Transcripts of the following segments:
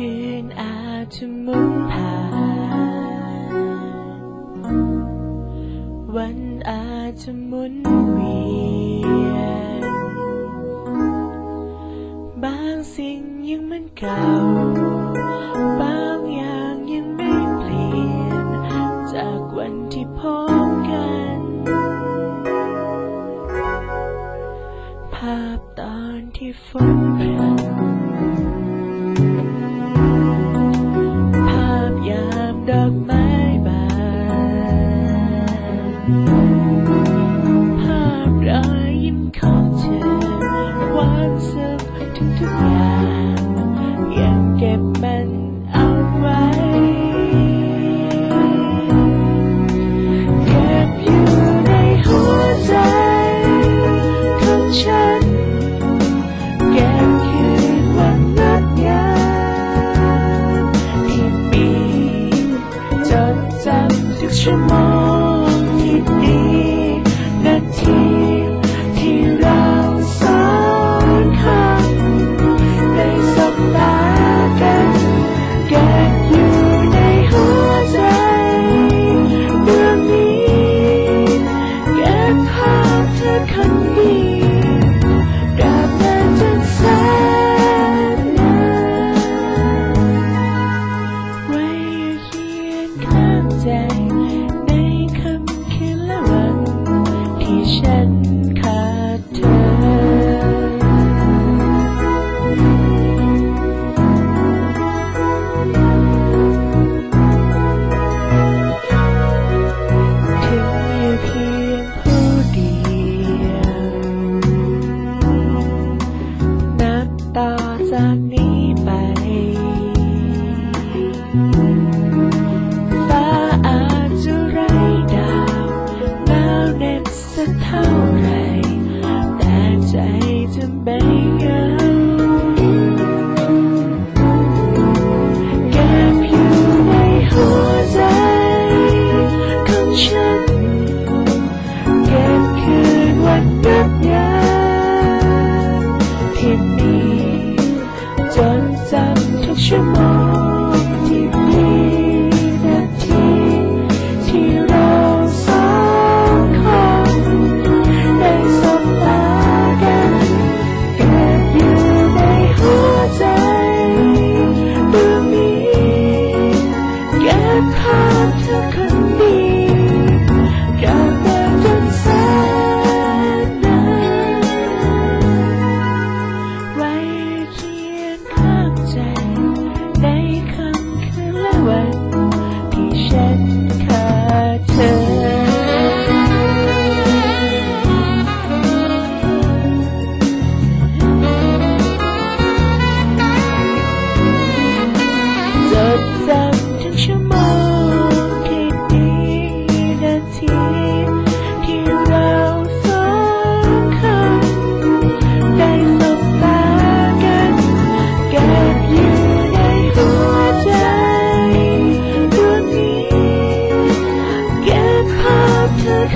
คืนอาจจะมุนผ่าน วันอาจจะมุนเวียน บางสิ่งยังเหมือนเก่า บางอย่างยังไม่เปลี่ยน จากวันที่พบกัน ภาพตอนที่ฝน day. your mind.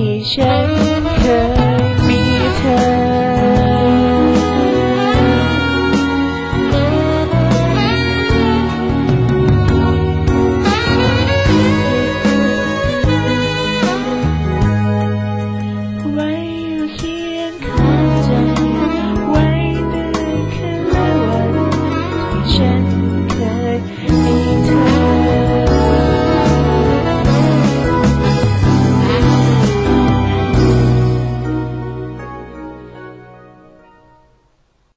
ที่ฉันเคย